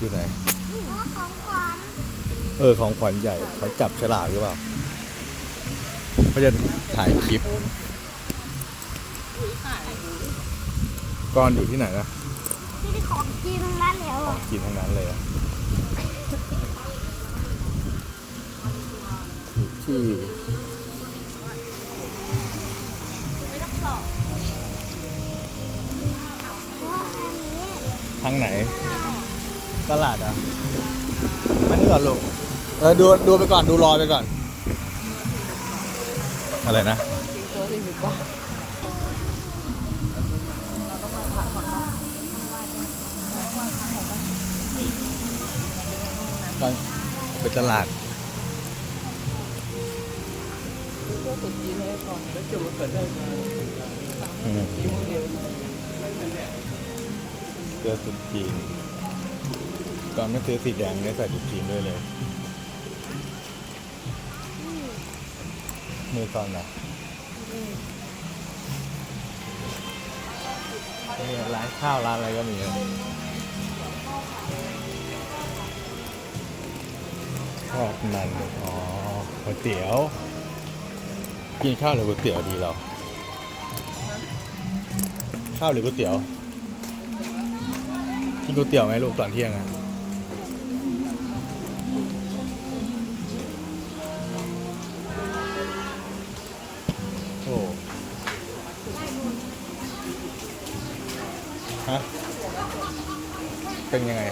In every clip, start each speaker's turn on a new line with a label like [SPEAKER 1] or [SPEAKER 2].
[SPEAKER 1] อยู่ไหน
[SPEAKER 2] ของขวัญ
[SPEAKER 1] เออของขวัญใหญ่เขาจับฉลากหรือเปล่าเขาจะถ่ายคลิปก้อนอยู่ที่ไหนนะ
[SPEAKER 2] ที่ได้ของกินทั้งนั้นแล้ว
[SPEAKER 1] ขอ
[SPEAKER 2] อะ
[SPEAKER 1] งกินทั้งนั้นเลยอะที่
[SPEAKER 2] ว่าอันนี้
[SPEAKER 1] ทางไหน ตลาดอะมานี่ก่อนลูก เออดูดูไปก่อนดูรอไปก่อน อะไรนะไปไปตลาดอืมเสื้อสุดจีน ก่อนไม่ซื้อสีแดงได้ใส่สุดจีนด้วยเลยมือก่อนนะนี่ร้านข้าวร้านอะไรก็มีนะทอดมันอ๋อก๋วยเตี๋ยว กินข้าวหรือก๋วยเตี๋ยวดีเราข้าวหรือก๋วยเตี๋ยวกินก๋วยเตี๋ยวไหมลูกตอนเที่ยงอะ เป็นยังไง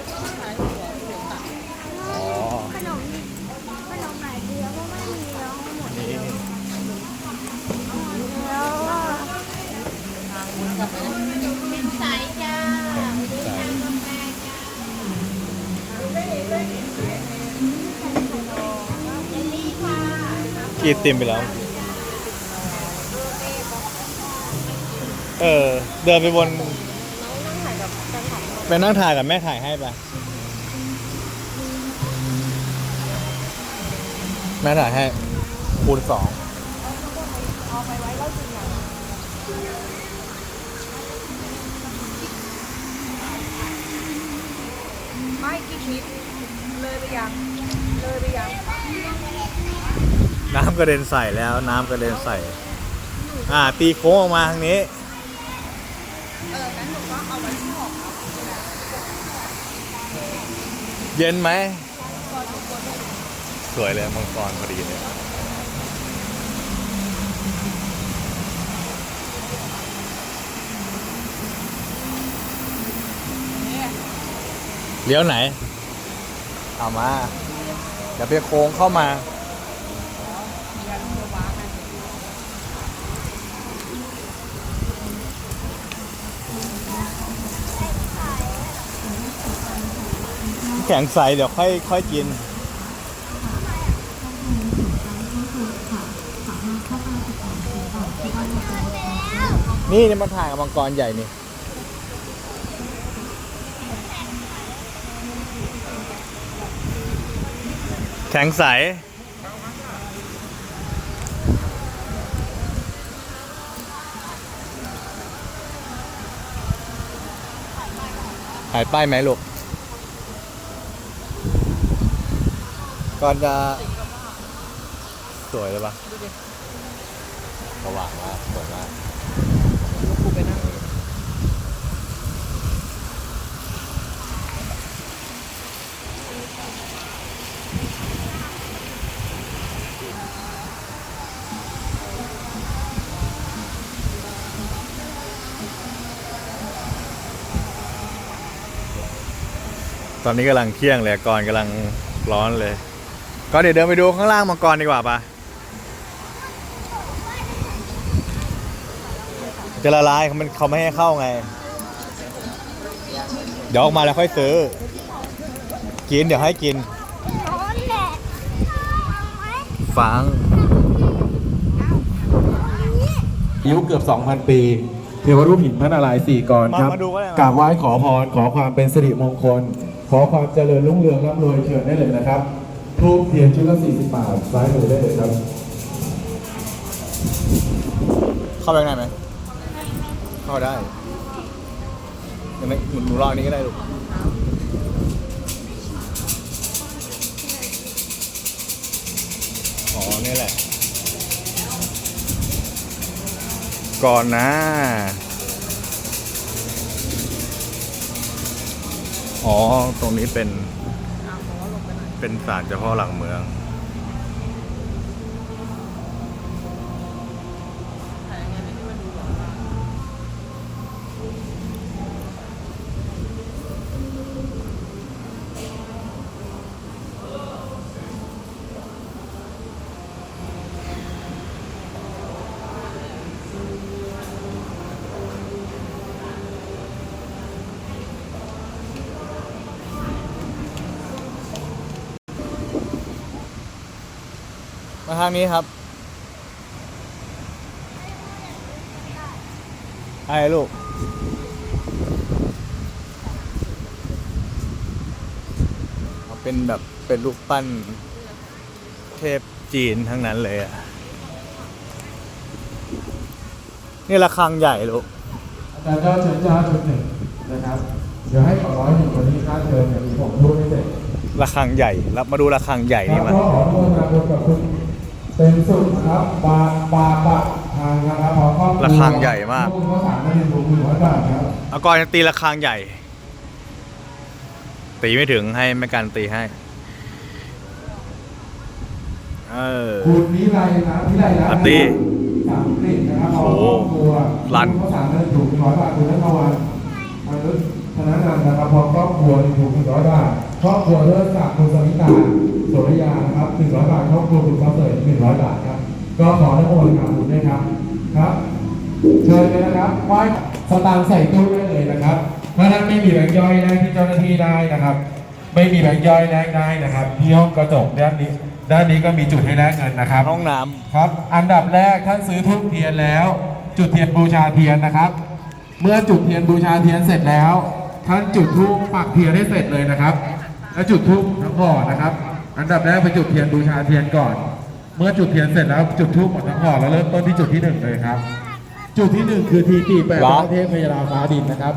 [SPEAKER 1] อ๋อ
[SPEAKER 2] ขนมขนมไหนดีแล้วกไม่มีแล้วหมด
[SPEAKER 1] นี่
[SPEAKER 2] แล้วอะใส่จ้า
[SPEAKER 1] ใส่กีดเต็มไปแล้ว เออ เดินไปบน ไปนั่งถ่ายกับแม่ถ่ายให้ไป แม่ถ่ายให้ คูณสอง
[SPEAKER 3] ไม่กี่คลิปเลยไปยังเลยไปยัง
[SPEAKER 1] น้ำกระเด็นใส่แล้ว น้ำกระเด็นใส่ อ่า ตีโค้งออกมาทางนี้
[SPEAKER 3] เอองั้นหนูก็เอาไว้ที่หอ
[SPEAKER 1] เย็นไหม สวยเลยมังกรพอดีเลยเลี้ยวไหน เอามาเดี๋ยวไปโค้งเข้ามา แข็งใสเดี๋ยวค่อยค่อยกิน นี่นี่มาถ่ายกับมังกรใหญ่นี่ แข็งใสหายป้ายไหมลูก ก่อนจะสวยเลยปะสว่างมากสวยมาก
[SPEAKER 3] กูไปนั่ง
[SPEAKER 1] ตอนนี้กำลังเที่ยงเลยก่อนกำลังร้อนเลย ก็เดี๋ยวเดินไปดูข้างล่างมังกรดีกว่าปะจะละลายเขามันเขาไม่ให้เข้าไง เดี๋ยวออกมาแล้วค่อยซื้อ กินเดี๋ยวให้กิน
[SPEAKER 2] ร้อนแหละเอาไหม
[SPEAKER 1] ฟัง
[SPEAKER 4] อายุเกือบ 2,000 ปีเทวรูปหินพระนารายณ์สี่กรครับ
[SPEAKER 1] มามาดูก็ได้มา
[SPEAKER 4] กราบไหว้ขอพรขอความเป็นสิริมงคล ขอความเจริญรุ่งเรืองร่ำรวยเชิญได้เลยนะครับ ทูบเทียนชุดละ40 บาทซ้ายมือได้เลยครับ
[SPEAKER 1] เข้าไปได้ไหม เข้าได้ยังไม่หมุนหนูรอกนี้ก็ได้ลูก อ๋อ นี่แหละ ก่อนนะ อ๋อ ตรงนี้เป็น เป็นศาลเจ้าพ่อหลังเมือง ทางนี้ครับไอ้ลูก เป็นแบบเป็นรูปปั้นเทพจีนทั้งนั้นเลยอะ นี่ระฆังใหญ่ลูก
[SPEAKER 4] อาจารย์ก็เชิญเจ้าชุดหนึ่งนะครับ เดี๋ยวให้ขอร้อยหนึ่งคนนี้ค่าเชิญอย่างที่ผมพูดไม่เสร็จ
[SPEAKER 1] ระฆังใหญ่ รับมาดูระฆังใหญ่
[SPEAKER 4] ครั
[SPEAKER 1] นี่
[SPEAKER 4] บ
[SPEAKER 1] มา
[SPEAKER 4] ก็ขอโทษนะคุณกับคุณ เป็นสุดนะครับบาบาปะทางนะครับพอครอบครัว
[SPEAKER 1] ระฆังใหญ่มาก
[SPEAKER 4] พวคุณก็สามารถเรียนรู้หนึ่งร้อยบาทครับ
[SPEAKER 1] เอาก่อนจะตีระฆังใหญ่ ตีไม่ถึงให้แม่การตีให้ เออ
[SPEAKER 4] คุณวิไลนะวิไลนะ
[SPEAKER 1] อัตตี
[SPEAKER 4] สามกลิ่นนะครับ
[SPEAKER 1] โอ้โห
[SPEAKER 4] ครอบครัว
[SPEAKER 1] ลั่น
[SPEAKER 4] คุณก็สามารถถูกหนึ่งร้อยบาทคุณนัทวันมนุษย์ธนานันท์นะครับพอครอบครัวถูกหนึ่งร้อยบาทครอบครัวเลิศศักดิ์คุณสมิตาโสรยานะครับหนึ่งร้อยบาทครอบครัวคุณประเสริฐหนึ่งร้อยบาทครับ ก็ขอได้โอนกับคุณด้วยครับ ครับ เชิญเลยนะครับไหว้สตางค์ใส่ตู้ได้เลยนะครับถ้าท่านไม่มีแบงค์ย่อยแลกที่เจ้าหน้าที่ได้นะครับ ไม่มีแบงค์ย่อยแลกได้นะครับ ที่ห้องกระจกด้านนี้ ด้านนี้ก็มีจุดให้แลกเงินนะครับ
[SPEAKER 1] ห้องน้
[SPEAKER 4] ครับ อันดับแรกท่านซื้อทูบเทียนแล้ว จุดเทียนบูชาเทียนนะครับ เมื่อจุดเทียนบูชาเทียนเสร็จแล้ว ท่านจุดธูปปักเทียนให้เสร็จเลยนะครับ แล้วจุดธูปทั้งห่อนะครับ อันดับแรกไปจุดเทียนบูชาเทียนก่อน เมื่อจุดเทียนเสร็จแล้วจุดธูปหมดทั้งห่อแล้วเริ่มต้นที่จุดที่หนึ่งเลยครับ จุดที่หนึ่งคือทีปีแปดพระเทพพยาฟ้าดินนะครับ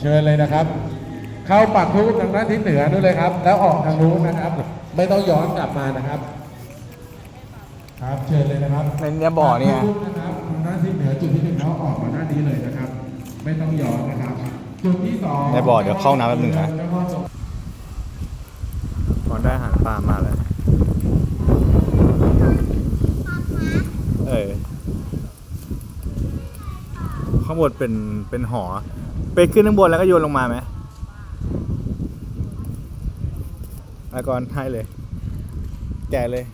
[SPEAKER 4] เชิญเลยนะครับ เข้าปักธูปทางด้านทิศเหนือนู่นเลยครับ แล้วออกทางนู้นนะครับ ไม่ต้องย้อนกลับมานะครับ ครับเชิญเลยนะครับำ
[SPEAKER 1] ในเนี้ยบ่อเนี่ย
[SPEAKER 4] ปักธูปนะครับทางด้านทิศเหนือจุดที่หนึ่งแล้วออกมาด้านนี้เลยนะครับ ไม่ต้องย้อนนะครับ จุดที่สอง
[SPEAKER 1] ในบ่อเดี๋ยวเข้าน้ำแป๊บหนึ่งนะ
[SPEAKER 4] เจ้าพ่อ
[SPEAKER 1] นได้อาหารปลามาเลยเออ ข้างบนเป็น เป็นหอ ไปขึ้นข้างบนแล้วก็โยนลงมาไหมอากรให้เลยแกะเลย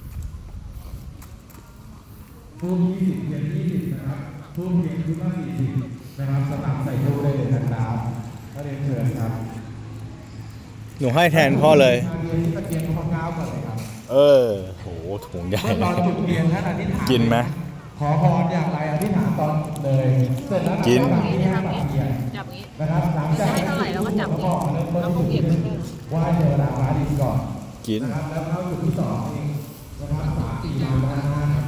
[SPEAKER 4] ทูบยี่สิบเทียนยี่สิบนะครับทูบเทียนชุดละสี่สิบนะครับสตางค์ใส่ทูบได้เลยนะครับก็เรียนเชิญครับ
[SPEAKER 1] หนูให้แทนพ่อเลย
[SPEAKER 4] ทานเทียนที่ตะเกียงข้าวก้าวก่อนเลยครับ
[SPEAKER 1] เออโหถุงใหญ่
[SPEAKER 4] เมื่อตอนจุดเทียนท่านอธิษฐาน
[SPEAKER 1] กินไหม
[SPEAKER 4] ขอพรอย่างไรอธิษฐานตอนเลย เสร็จแล้ว
[SPEAKER 1] กิน
[SPEAKER 4] หลังจากที่ให้ปักเทียน
[SPEAKER 3] จับงี้
[SPEAKER 4] นะครับหลังจาก
[SPEAKER 3] ให้เท่าไหร่แล้วก็จับ
[SPEAKER 4] ก็เริ่มต้น
[SPEAKER 3] แล้วก็เก็บไว้แค่นั้น
[SPEAKER 4] ไหว้เทวดาฟ้าดินก่อน
[SPEAKER 1] กิน
[SPEAKER 4] นะครับแล้วเข้าจุดที่สองเองนะครับสามสี่ลานด้านหน้าครับ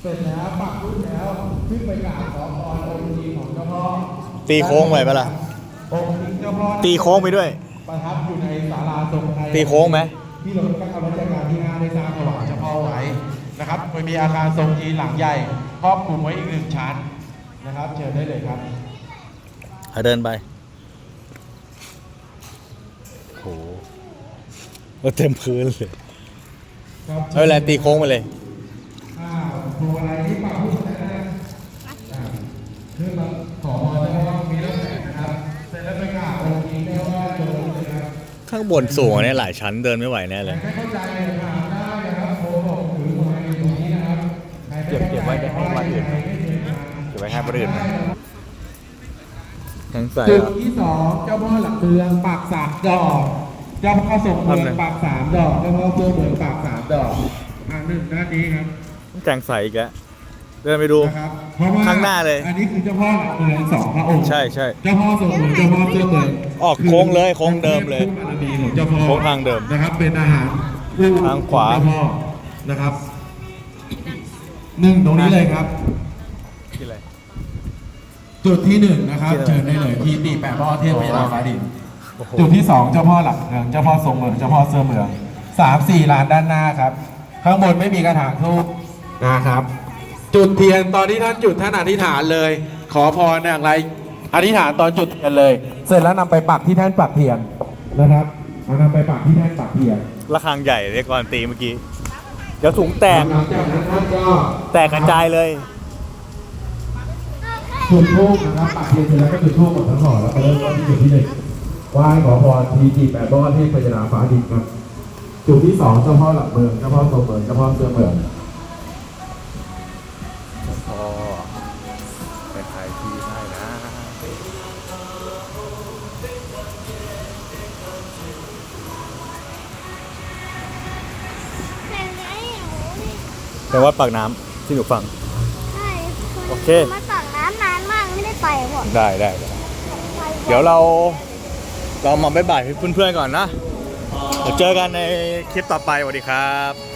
[SPEAKER 4] เสร็จแล้วปักรุ่นแล้วขึ้นไปกราบขอพรองค์ดีของเจ้าพ่อ
[SPEAKER 1] ตีโค้งไปปะล่ะ
[SPEAKER 4] องค์เจ้าพ่อ
[SPEAKER 1] ตีโค้งไปด้วย
[SPEAKER 4] ประทับอยู่ในศาลาทรงไทย
[SPEAKER 1] ตีโค้งไหม
[SPEAKER 4] ที่หลวงพ่อรัชกาลที่ห้าได้สร้างถวายเจ้าพ่อไว้นะครับโดยมีอาคารทรงจีนหลังใหญ่ครอบคลุมไว้อีกหนึ่งชั้นนะครับ เชิญได้เลยครับ
[SPEAKER 1] หาเดินไปโหเออเต็มพื้นเลย
[SPEAKER 4] ครับ
[SPEAKER 1] ไม่เป็นไรตีโค้งไปเลย
[SPEAKER 4] อ้าวพวงอะไรที่ปักพุทธนะอ่าขึ้นมาขอพรเจ้าพ่อมีแล้วแต่นะครับ เสร็จแล้วไปกราบองค์นี้เจ้าพ่อโจเลยครับ
[SPEAKER 1] ข้างบนสูงเนี่ยหลายชั้นเดินไม่ไหวแน่เลย
[SPEAKER 4] ใครไม่เข้าใจถามได้นะครับโทรบอกถือไม้ตรงนี้นะครับใครม่
[SPEAKER 1] เก็บเก็บไว้ให้วันอื่น
[SPEAKER 4] ใครไม่เชิญมา
[SPEAKER 1] เก็บไว้ให้คนอื่นนะทั้งใส่
[SPEAKER 4] จุดที่สองเจ้าพ่อหลักเมืองปากสามดอก เจ้าพ่อทรงเมืองปากสามดอก เจ้าพ่อเสื้อเมืองปากสามดอกอ่าหนึ่งด้านนี้ครับ
[SPEAKER 1] แจงใส่อีกแล้ว เดินไปดู
[SPEAKER 4] นะครับเพราะว่า
[SPEAKER 1] ข้างหน้าเลย
[SPEAKER 4] อันนี้คือเจ้าพ่อหลักเมืองสองพระองค์
[SPEAKER 1] ใช่ใช่
[SPEAKER 4] เจ้าพ่อทรงเมืองเจ้าพ่อเสื้อเมือง
[SPEAKER 1] ออกโค้งเลยโค้งเดิมเลย
[SPEAKER 4] คู่บารมีของเจ้าพ่อ
[SPEAKER 1] โค้งทางเดิม
[SPEAKER 4] นะครับเป็นอาหารคู่
[SPEAKER 1] ทางขวา
[SPEAKER 4] ของเจ้าพ่อนะครับหนึ่งตรงนี้เลยครับ
[SPEAKER 1] ที่อะไร
[SPEAKER 4] จุดที่หนึ่งนะครับ
[SPEAKER 1] ที่อะไร
[SPEAKER 4] เชิญได้เลยที่ปีแปดพ่อเทพพยาฟ้าดิน
[SPEAKER 1] โอ้โห
[SPEAKER 4] จุดที่สองเจ้าพ่อหลักเมืองเจ้าพ่อทรงเมืองเจ้าพ่อเสื้อเมืองสามสี่ลานด้านหน้าครับ ข้างบนไม่มีกระถางทูบนะครับ จุดเทียนตอนที่ท่านจุดท่านอธิษฐานเลย ขอพรอย่างไร อธิษฐานตอนจุดเทียนเลย เสร็จแล้วนำไปปักที่แท่นปักเทียนนะครับเอานำไปปักที่แท่นปักเทียน
[SPEAKER 1] ระฆังใหญ่เลยก่อนตีเมื่อกี้ เดี๋ยวถุงแตก
[SPEAKER 4] หลังจากนั้นท่านก็
[SPEAKER 1] แตกกระจายเลย
[SPEAKER 4] จุดธูปนะครับปักเทียนเสร็จแล้วก็จุดธูปหมดทั้งห่อแล้วก็เริ่มต้นที่จุดที่หนึ่งไหว้ขอพรทีจีแปดบ้านเทพพญานาฟ้าดินครับ จุดที่สองเจ้าพ่อหลักเมืองเจ้าพ่อตัวเมืองเจ้าพ่อเสื้อเมือง
[SPEAKER 1] แต่ว่าปากน้ำที่หนูฟัง
[SPEAKER 2] ใช่
[SPEAKER 1] โอเค
[SPEAKER 2] มาตักน้ำนานมากไม่ได้ไปหมด
[SPEAKER 1] ได้ได้ได้เดี๋ยวเราเรามาบ๊ายบายเพื่อนๆก่อนนะเดี๋ยวเจอกันในคลิปต่อไปสวัสดีครับ